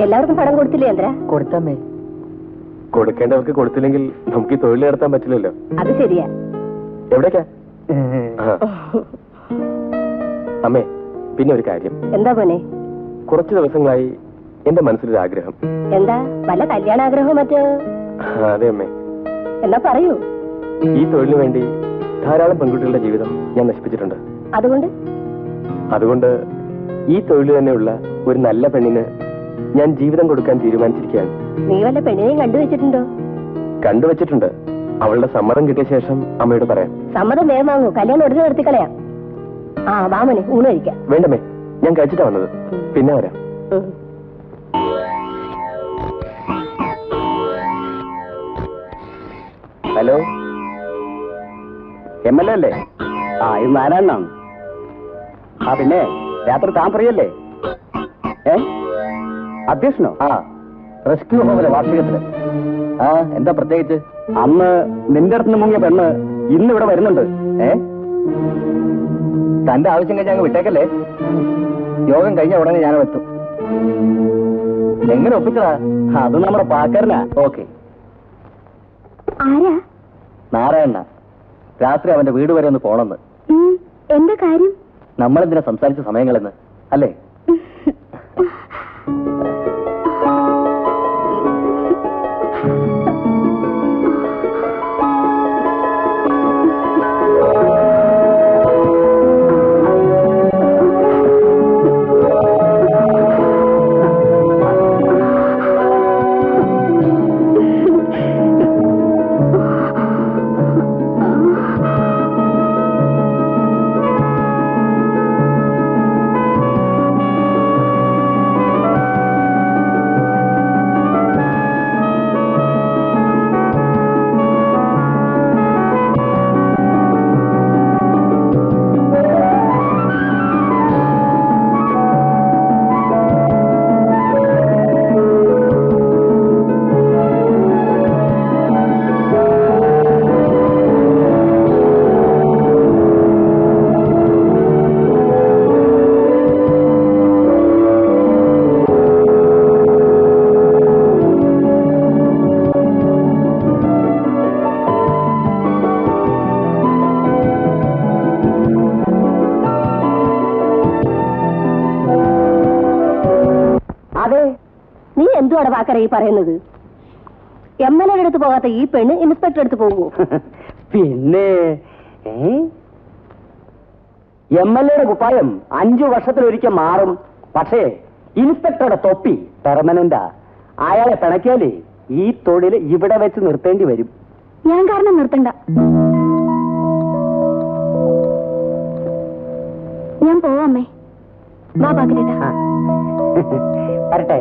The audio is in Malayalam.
എല്ലാവർക്കും പണം കൊടുത്തില്ലേ ചന്ദ്ര? കൊടുത്തമ്മേ. കൊടുക്കേണ്ടവർക്ക് കൊടുത്തില്ലെങ്കിൽ നമുക്ക് ഈ തൊഴിൽ നടത്താൻ പറ്റില്ലല്ലോ. അത് ശരിയാ. എവിടേക്കാ. അമ്മേ പിന്നെ ഒരു കാര്യം. എന്താ പോനെ കുറച്ചു ദിവസങ്ങളായി എന്റെ മനസ്സിലൊരു ആഗ്രഹം. എന്താ? പല കല്യാണ ആഗ്രഹവും മറ്റോ അതെ അമ്മേ. എന്നാ പറയൂ. ഈ തൊഴിലിന് വേണ്ടി ധാരാളം പെൺകുട്ടികളുടെ ജീവിതം ഞാൻ നശിപ്പിച്ചിട്ടുണ്ട്. അതുകൊണ്ട്? അതുകൊണ്ട് ഈ തൊഴിൽ തന്നെയുള്ള ഒരു നല്ല പെണ്ണിന് ഞാൻ ജീവിതം കൊടുക്കാൻ തീരുമാനിച്ചിരിക്കുകയാണ്. നീ വല്ല പെണ്ണിനെയും കണ്ടുവച്ചിട്ടുണ്ടോ? കണ്ടുവച്ചിട്ടുണ്ട്. അവളുടെ സമ്മതം കിട്ടിയ ശേഷം അമ്മയോട് പറയാം. സമ്മതം വേഗം വാങ്ങൂ. കല്യാണം ഉടനെ നിർത്തിക്കളയാം ആ വാമനെ ഊണ് കഴിക്കാം. വേണ്ടമേ ഞാൻ കഴിച്ചിട്ടാ വന്നത്. പിന്നെ വരാം. ഹലോ? എം എൽ എ അല്ലേ? ആ ഇത് നാരായണനാണ്. ആ പിന്നെ രാത്രി താൻ ഏ? അധ്യക്ഷനോ? ആ. റെസ്ക്യൂ ഹോമിലെ വാർഷികത്തിൽ. ആ എന്താ പ്രത്യേകിച്ച്? അന്ന് നിന്റെ അടുത്ത് മുങ്ങിയ പെണ്ണ് ഇന്ന് ഇവിടെ വരുന്നുണ്ട്. ഏ? തന്റെ ആവശ്യം കഴിഞ്ഞ് അങ്ങ് വിട്ടേക്കല്ലേ? യോഗം കഴിഞ്ഞ ഉടനെ ഞാൻ എത്തും. എങ്ങനെ ഒപ്പിച്ചതാ? അത് നമ്മുടെ പാക്കരനാ ഓക്കെ. ആരാ? നാരായണ രാത്രി അവന്റെ വീട് വരെ ഒന്ന് പോണെന്ന് എന്താ കാര്യം? നമ്മളെന്തിനാ സംസാരിച്ച സമയങ്ങളെന്ന്? അല്ലേ? അതെ നീ എന്തുവാണ് പാക്കറ ഈ പറയുന്നത്? എം എൽ എയുടെ അടുത്ത് പോകാത്ത ഈ പെണ്ണ് ഇൻസ്പെക്ടർ അടുത്ത് പോകുമോ പിന്നെ എം എൽ എയുടെ കുപ്പായം അഞ്ചു വർഷത്തിലൊരിക്കൽ മാറും. പക്ഷേ ഇൻസ്പെക്ടറുടെ തൊപ്പി പെർമനന്റാ അയാളെ പിണക്കിയാലേ ഈ തൊഴിൽ ഇവിടെ വെച്ച് നിർത്തേണ്ടി വരും. ഞാൻ കാരണം നിർത്തണ്ട. ഞാൻ പോവാമേ വാ வரட்டே